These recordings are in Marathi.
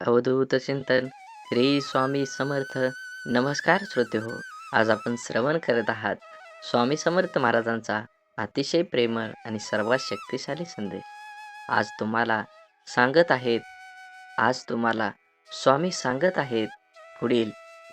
अवधूत चिंतन श्री स्वामी समर्थ. नमस्कार श्रोते हो आज आपण श्रवण करत आहात. स्वामी समर्थ महाराजांचा अतिशय प्रेमळ आणि सर्वात शक्तिशाली संदेश. आज तुम्हाला सांगत आहेत आज तुम्हाला स्वामी सांगत आहेत पुढील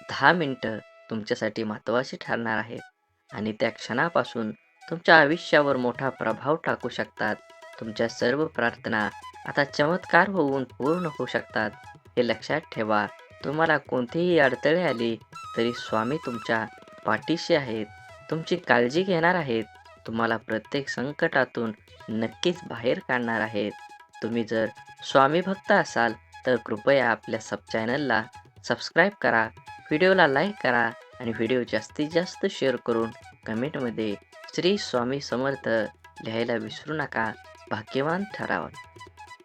दहा मिनटं तुमच्यासाठी महत्त्वाची ठरणार आहेत. आणि त्या क्षणापासून तुमच्या आयुष्यावर मोठा प्रभाव टाकू शकतात. तुमच्या सर्व प्रार्थना आता चमत्कार होऊन पूर्ण होऊ शकतात. हे लक्षात ठेवा. तुम्हाला कोणतीही अडथळे आली तरी स्वामी तुमच्या पाठीशी आहेत. तुमची काळजी घेणार आहेत. तुम्हाला प्रत्येक संकटातून नक्कीच बाहेर काढणार आहेत. तुम्ही जर स्वामी भक्त असाल तर कृपया आपल्या सब चॅनलला सबस्क्राईब करा व्हिडिओला लाईक करा आणि व्हिडिओ जास्तीत जास्त शेअर करून कमेंटमध्ये श्री स्वामी समर्थ लिहायला विसरू नका. भाग्यवान ठरावा.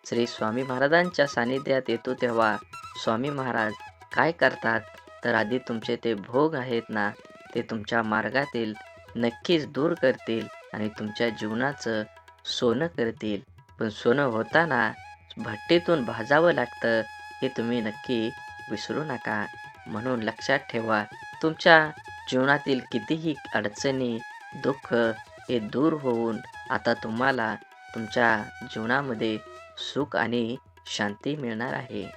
श्री स्वामी महाराजांच्या सानिध्यात येतो तेव्हा स्वामी महाराज काय करतात? तर आधी तुमचे ते भोग आहेत ना ते तुमच्या मार्गातील नक्कीच दूर करतील आणि तुमच्या जीवनाचं सोनं करतील. पण सोनं होताना भट्टीतून भाजावं लागतं हे तुम्ही नक्की विसरू नका. म्हणून लक्षात ठेवा तुमच्या जीवनातील कितीही अडचणी दुःख हे दूर होऊन आता तुम्हाला तुमच्या जीवनामध्ये सुख आणि शांती मिळणार आहे.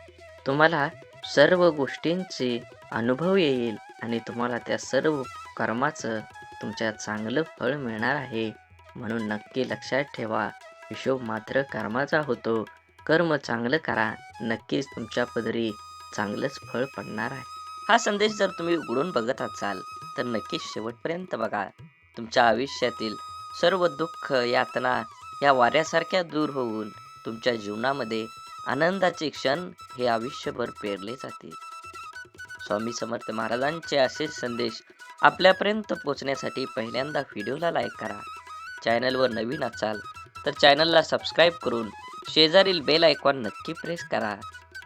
तुम्हाला सर्व गोष्टींचे अनुभव येईल आणि तुम्हाला त्या सर्व कर्माचं तुमच्या चांगलं फळ मिळणार आहे. म्हणून नक्की लक्षात ठेवा हिशोब मात्र कर्माचा होतो. कर्म चांगलं करा नक्कीच तुमच्या पदरी चांगलंच फळ पडणार आहे. हा संदेश जर तुम्ही उघडून बघत असाल तर नक्कीच शेवटपर्यंत बघा. तुमच्या आयुष्यातील सर्व दुःख यातना या वाऱ्यासारख्या दूर होऊन तुमच्या जीवनामध्ये आनंदाचे क्षण हे आयुष्यभर पेरले जाते स्वामी समर्थ महाराजांचे असेच संदेश आपल्यापर्यंत पोचण्यासाठी पहिल्यांदा व्हिडिओला लाईक करा. चॅनलवर नवीन असाल तर चॅनलला सबस्क्राईब करून शेजारील बेल आयकॉन नक्की प्रेस करा.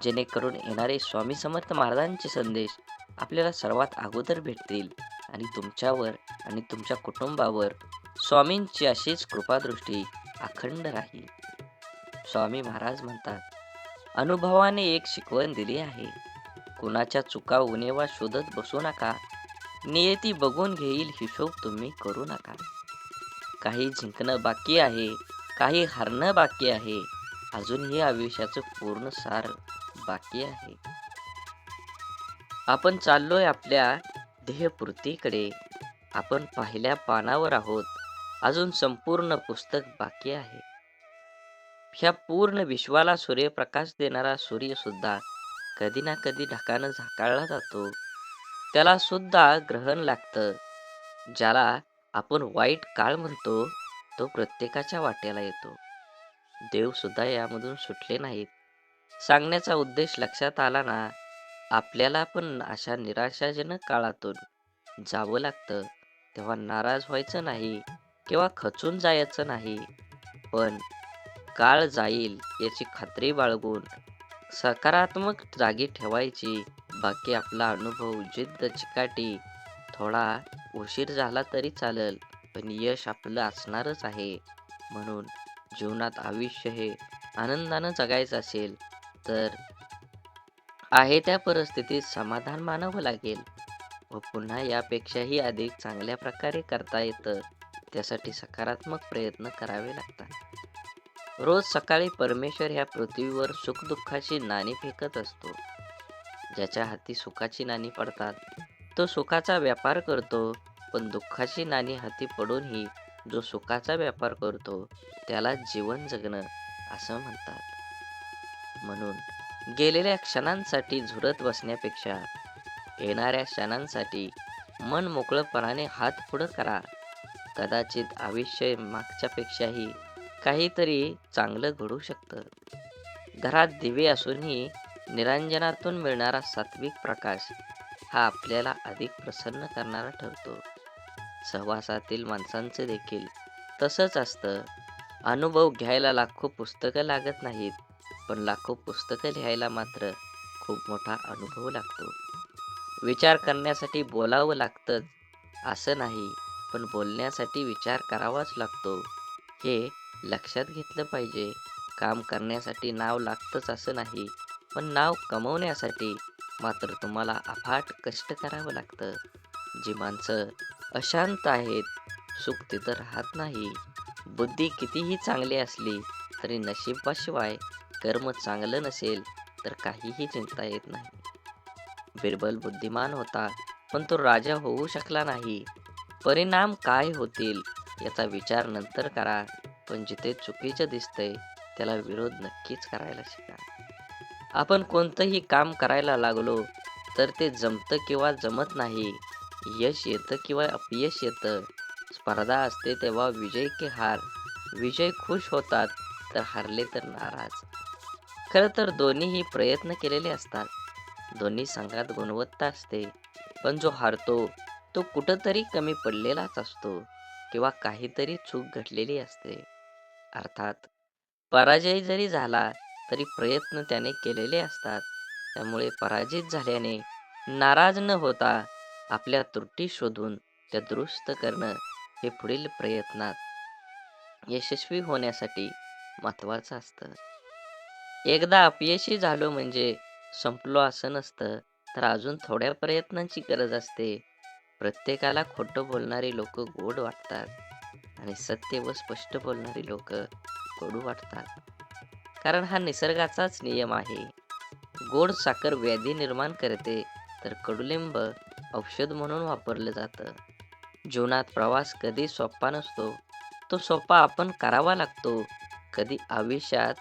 जेणेकरून येणारे स्वामी समर्थ महाराजांचे संदेश आपल्याला सर्वात अगोदर भेटतील आणि तुमच्यावर आणि तुमच्या कुटुंबावर स्वामींची अशीच कृपादृष्टी अखंड राहील. स्वामी महाराज म्हणतात अनुभवाने एक शिकवण दिली आहे. कुणाच्या चुका उणेवा शोधत बसू नका. नियती बघून घेईल हिशोब तुम्ही करू नका. काही जिंकणं बाकी आहे काही हरणं बाकी आहे. अजूनही आयुष्याचं पूर्ण सार बाकी आहे. आपण चाललोय आपल्या ध्येयपूर्तीकडे. आपण पहिल्या पानावर आहोत. अजून संपूर्ण पुस्तक बाकी आहे. ह्या पूर्ण विश्वाला सूर्यप्रकाश देणारा सूर्यसुद्धा कधी ना कधी ढकानं झाकाळला जातो. त्याला सुद्धा ग्रहण लागतं. ज्याला आपण वाईट काळ म्हणतो तो प्रत्येकाच्या वाट्याला येतो. देव सुद्धा यामधून सुटले नाहीत. सांगण्याचा उद्देश लक्षात आला ना आपल्याला पण अशा निराशाजनक काळातून जावं लागतं. तेव्हा नाराज व्हायचं नाही किंवा खचून जायचं नाही. पण काळ जाईल याची खात्री बाळगून सकारात्मक जागी ठेवायची. बाकी आपला अनुभव जिद्द चिकाटी. थोडा उशीर झाला तरी चालेल पण यश आपलं असणारच आहे. म्हणून जीवनात आयुष्य हे आनंदानं जगायचं असेल तर आहे त्या परिस्थितीत समाधान मानावं लागेल. व पुन्हा यापेक्षाही अधिक चांगल्या प्रकारे करता येतं त्यासाठी सकारात्मक प्रयत्न करावे लागतात. रोज सकाळी परमेश्वर ह्या पृथ्वीवर सुखदुःखाची नाणी फेकत असतो. ज्याच्या हाती सुखाची नाणी पडतात तो सुखाचा व्यापार करतो पण दुःखाची नाणी हाती पडूनही जो सुखाचा व्यापार करतो त्याला जीवन जगणं असं म्हणतात. म्हणून गेलेल्या क्षणांसाठी झुरत बसण्यापेक्षा येणाऱ्या क्षणांसाठी मन मोकळंपणाने हात पुढं करा. कदाचित आयुष्य मागच्यापेक्षाही काहीतरी चांगलं घडू शकतं. घरात दिवे असूनही निरांजनातून मिळणारा सात्विक प्रकाश हा आपल्याला अधिक प्रसन्न करणारा ठरतो. सहवासातील माणसांचं देखील तसंच असतं. अनुभव घ्यायला लाखो पुस्तकं लागत नाहीत पण लाखो पुस्तकं लिहायला मात्र खूप मोठा अनुभव लागतो. विचार करण्यासाठी बोलावं लागतंच असं नाही पण बोलण्यासाठी विचार करावाच लागतो. हे लक्षात घेतलं पाहिजे. काम करण्यासाठी नाव लागतंच असं नाही पण नाव कमवण्यासाठी मात्र तुम्हाला अफाट कष्ट करावं लागतं. जी माणसं अशांत आहेत सुख तिथं राहत नाही. बुद्धी कितीही चांगली असली तरी नशिबाशिवाय कर्म चांगलं नसेल तर काहीही चिंता येत नाही. बिरबल बुद्धिमान होता पण तो राजा होऊ शकला नाही. परिणाम काय होतील याचा विचार नंतर करा. पण जिथे चुकीचं दिसतंय त्याला विरोध नक्कीच करायला शिका. आपण कोणतंही काम करायला लागलो तर ते जमतं किंवा जमत नाही यश येतं किंवा अपयश येतं. स्पर्धा असते तेव्हा विजय की हार. विजय खुश होतात तर हारले तर नाराज. खरं तर दोन्हीही प्रयत्न केलेले असतात. दोन्ही संघात गुणवत्ता असते पण जो हारतो तो कुठंतरी कमी पडलेलाच असतो किंवा काहीतरी चूक घडलेली असते. अर्थात पराजय जरी झाला तरी प्रयत्न त्याने केलेले असतात. त्यामुळे पराजित झाल्याने नाराज न होता आपल्या त्रुटी शोधून त्या दुरुस्त करणं हे पुढील प्रयत्नात यशस्वी होण्यासाठी महत्त्वाचं असतं. एकदा अपयशी झालो म्हणजे संपलो असं नसतं तर अजून थोड्या प्रयत्नांची गरज असते. प्रत्येकाला खोटं बोलणारी लोक गोड वाटतात. आणि सत्य व स्पष्ट बोलणारी लोक कडू वाटतात. कारण हा निसर्गाचाच नियम आहे. गोड साखर व्याधी निर्माण करते तर कडुलिंब औषध म्हणून वापरलं जातं. जीवनात प्रवास कधी सोपा नसतो तो सोपा आपण करावा लागतो. कधी आयुष्यात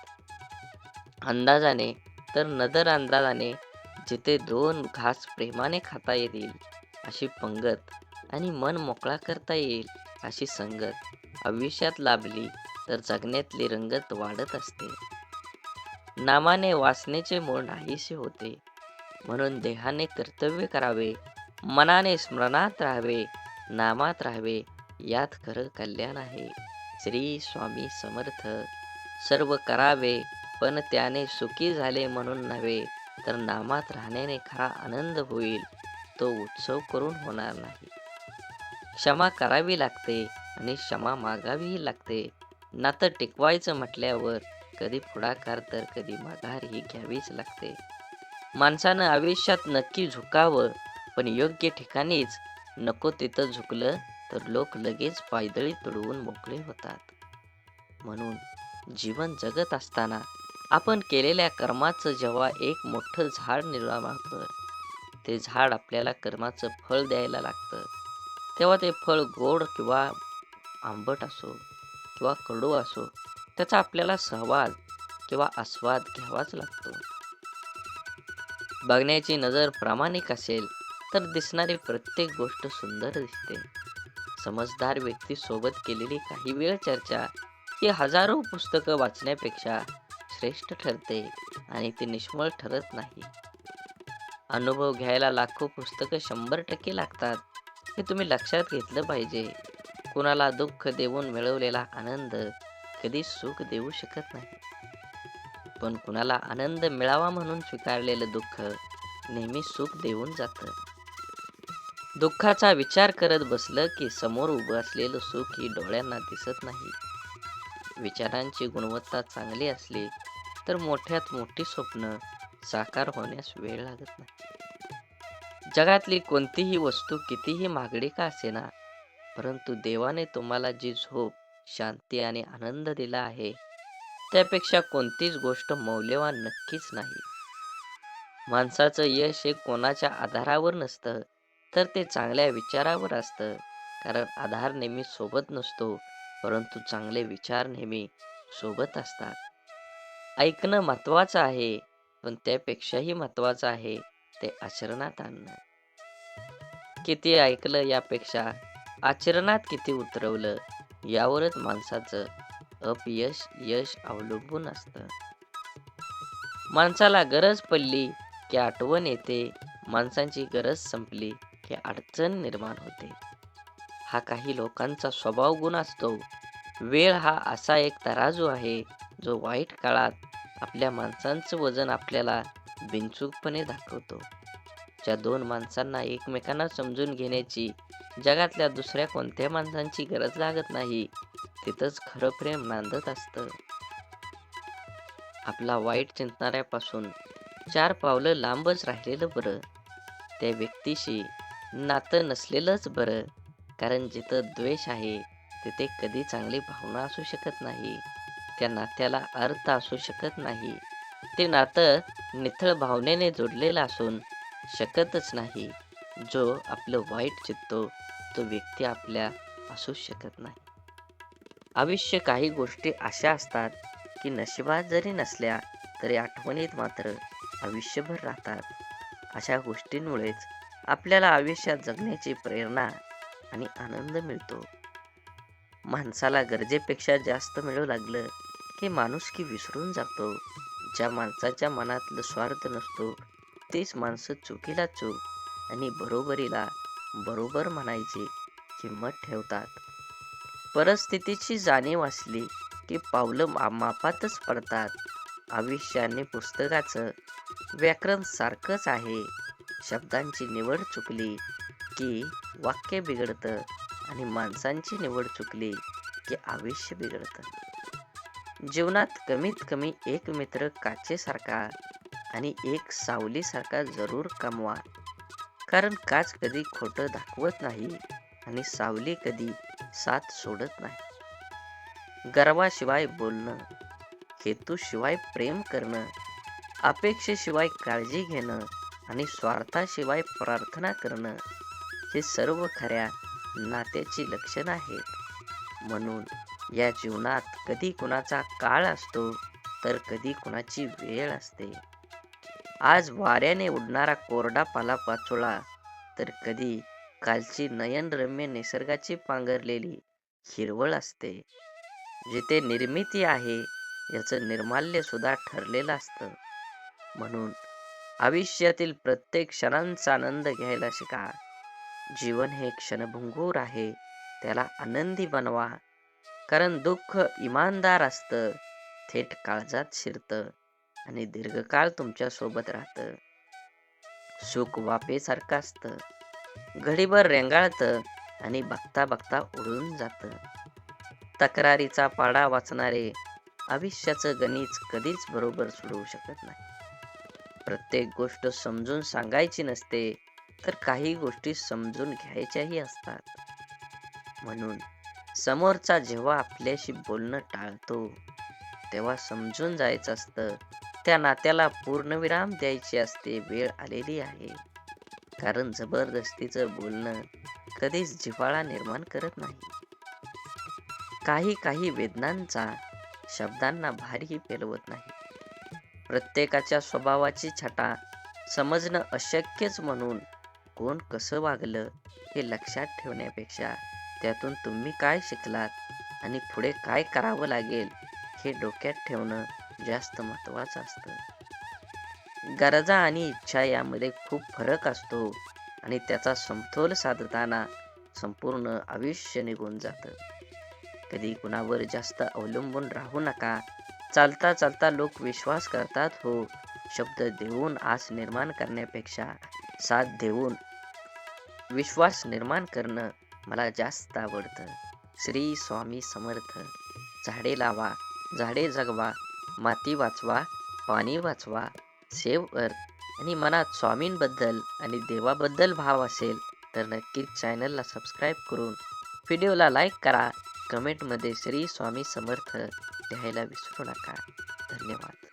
अंदाजाने तर नदर अंदाजाने जिथे दोन घास प्रेमाने खाता येतील अशी पंगत आणि मन मोकळा करता येईल. अशी संगत आयुष्यात लाभली तर जगण्यातली रंगत वाढत असते. नामाने वासनेचे मूळ नाहीसे होते. म्हणून देहाने कर्तव्य करावे मनाने स्मरणात राहावे नामात राहावे यात खरं कल्याण आहे. श्री स्वामी समर्थ. सर्व करावे पण त्याने सुखी झाले म्हणून नव्हे तर नामात राहण्याने खरा आनंद होईल. तो उत्सव करून होणार नाही. क्षमा करावी लागते आणि क्षमा मागावीही लागते. नातं टिकवायचं म्हटल्यावर कधी पुढाकार तर कधी माघार ही घ्यावीच लागते. माणसानं आयुष्यात नक्की झुकावं पण योग्य ठिकाणीच नको तिथं झुकलं तर लोक लगेच पायदळी तुडवून मोकळे होतात. म्हणून जीवन जगत असताना आपण केलेल्या कर्माचं जेव्हा एक मोठं झाड निर्माण होतं ते झाड आपल्याला कर्माचं फळ द्यायला लागतं. तेव्हा ते फळ गोड किंवा आंबट असो किंवा कडू असो त्याचा आपल्याला सहवाद किंवा आस्वाद घ्यावाच लागतो. बघण्याची नजर प्रामाणिक असेल तर दिसणारी प्रत्येक गोष्ट सुंदर दिसते. समजदार व्यक्ती सोबत केलेली काही वेळ चर्चा ही हजारो पुस्तकं वाचण्यापेक्षा श्रेष्ठ ठरते आणि ती निष्मळ ठरत नाही. अनुभव घ्यायला लाखो पुस्तकं शंभर टक्के लागतात. हे तुम्ही लक्षात घेतलं पाहिजे. कुणाला दुःख देऊन मिळवलेला आनंद कधी सुख देऊ शकत नाही. पण कुणाला आनंद मिळावा म्हणून स्वीकारलेलं दुःख नेहमी सुख देऊन जातं. दुःखाचा विचार करत बसलं की समोर उभं असलेलं सुख ही डोळ्यांना दिसत नाही. विचारांची गुणवत्ता चांगली असली तर मोठ्यात मोठी स्वप्न साकार होण्यास वेळ लागत नाही. जगातली कोणतीही वस्तू कितीही महागडी का असेना परंतु देवाने तुम्हाला जी झोप शांती आणि आनंद दिला आहे त्यापेक्षा कोणतीच गोष्ट मौल्यवान नक्कीच नाही. माणसाचं यश हे कोणाच्या आधारावर नसतं तर ते चांगल्या विचारावर असतं कारण आधार नेहमी सोबत नसतो परंतु चांगले विचार नेहमी सोबत असतात. ऐकणं महत्वाचं आहे पण त्यापेक्षाही महत्वाचं आहे ते आचरणात आणणं किती ऐकलं यापेक्षा आचरणात किती उतरवलं यावरच माणसाचं अपयश यश अवलंबून असतं. माणसाला गरज पडली की आठवण येते माणसांची गरज संपली की अडचण निर्माण होते. हा काही लोकांचा स्वभाव गुण असतो. वेळ हा असा एक तराजू आहे जो वाईट काळात आपल्या माणसांचं वजन आपल्याला बिनचूकपणे दाखवतो. ज्या दोन माणसांना एकमेकांना समजून घेण्याची जगातल्या दुसऱ्या कोणत्या माणसांची गरज लागत नाही तिथंच खरं प्रेम नांदत असतं. आपला वाईट चिंतणाऱ्यापासून चार पावलं लांबच राहिलेलं बरं. त्या व्यक्तीशी नातं नसलेलंच बरं कारण जिथं द्वेष आहे तिथे कधी चांगली भावना असू शकत नाही. त्या नात्याला अर्थ असू शकत नाही. ते नातं निथळ भावनेने जोडलेलं असून शकतच नाही. जो आपलं वाईट चित्तो तो व्यक्ती आपल्या असू शकत नाही. आयुष्य काही गोष्टी अशा असतात की नशिबात जरी नसल्या तरी आठवणीत मात्र आयुष्यभर राहतात. अशा गोष्टींमुळेच आपल्याला आयुष्यात जगण्याची प्रेरणा आणि आनंद मिळतो. माणसाला गरजेपेक्षा जास्त मिळू लागलं की माणूस की विसरून जातो. ज्या माणसाच्या मनातलं स्वार्थ नसतो तेच माणसं चुकीला चूक आणि बरोबरीला बरोबर म्हणायची किंमत ठेवतात. परिस्थितीची जाणीव असली की पावलं मा- मापातच पडतात. आयुष्याने पुस्तकाचं व्याकरण सारखंच आहे. शब्दांची निवड चुकली की वाक्य बिघडतं आणि माणसांची निवड चुकली की आयुष्य बिघडतं. जीवनात कमीत कमी एक मित्र काचेसारखा आणि एक सावलीसारखा जरूर कमवा. कारण काच कधी खोटं दाखवत नाही आणि सावली कधी साथ सोडत नाही. गर्वाशिवाय बोलणं हेतूशिवाय प्रेम करणं अपेक्षेशिवाय काळजी घेणं आणि स्वार्थाशिवाय प्रार्थना करणं हे सर्व खऱ्या नात्याची लक्षणं आहेत. म्हणून या जीवनात कधी कुणाचा काळ असतो तर कधी कुणाची वेळ असते. आज वाऱ्याने उडणारा कोरडा पाला पाचोळा तर कधी कालची नयनरम्य निसर्गाची पांघरलेली हिरवळ असते. जिथे निर्मिती आहे याचं निर्माल्य सुद्धा ठरलेलं असतं. म्हणून आयुष्यातील प्रत्येक क्षणांचा आनंद घ्यायला शिका. जीवन हे क्षणभंगूर आहे त्याला आनंदी बनवा. कारण दुःख इमानदार असतं. थेट काळजात शिरतं आणि दीर्घकाळ तुमच्यासोबत राहतं. सुख वाफेसारखं असतं. घडीभर रेंगाळतं आणि बघता बघता उडून जातं. तक्रारीचा पाडा वाचणारे आयुष्याचं गणित कधीच बरोबर सोडवू शकत नाही. प्रत्येक गोष्ट समजून सांगायची नसते तर काही गोष्टी समजून घ्यायच्याही असतात. म्हणून समोरचा जेव्हा आपल्याशी बोलणं टाळतो तेव्हा समजून जायचं असतं. त्या नात्याला पूर्णविराम द्यायची असते वेळ आलेली आहे. कारण जबरदस्तीचं बोलणं कधीच जिव्हाळा निर्माण करत नाही. काही काही वेदनांचा शब्दांना भारही पेलवत नाही. प्रत्येकाच्या स्वभावाची छटा समजणं अशक्यच म्हणून कोण कसं वागलं हे लक्षात ठेवण्यापेक्षा त्यातून तुम्ही काय शिकलात आणि पुढे काय करावं लागेल हे डोक्यात ठेवणं जास्त महत्त्वाचं असतं. गरजा आणि इच्छा यामध्ये खूप फरक असतो आणि त्याचा समतोल साधताना संपूर्ण आयुष्य निघून जातं. कधी कुणावर जास्त अवलंबून राहू नका. चालता चालता लोक विश्वास करतात हो शब्द देऊन आस निर्माण करण्यापेक्षा साथ देऊन विश्वास निर्माण करणं मला जास्त आवडतं. श्री स्वामी समर्थ. झाडे लावा झाडे जगवा माती वाचवा पाणी वाचवा सेव अर्थ. आणि मनात स्वामींबद्दल आणि देवाबद्दल भाव असेल तर नक्कीच चॅनलला सबस्क्राईब करून व्हिडिओला लाईक करा. कमेंटमध्ये श्री स्वामी समर्थ लिहायला विसरू नका. धन्यवाद.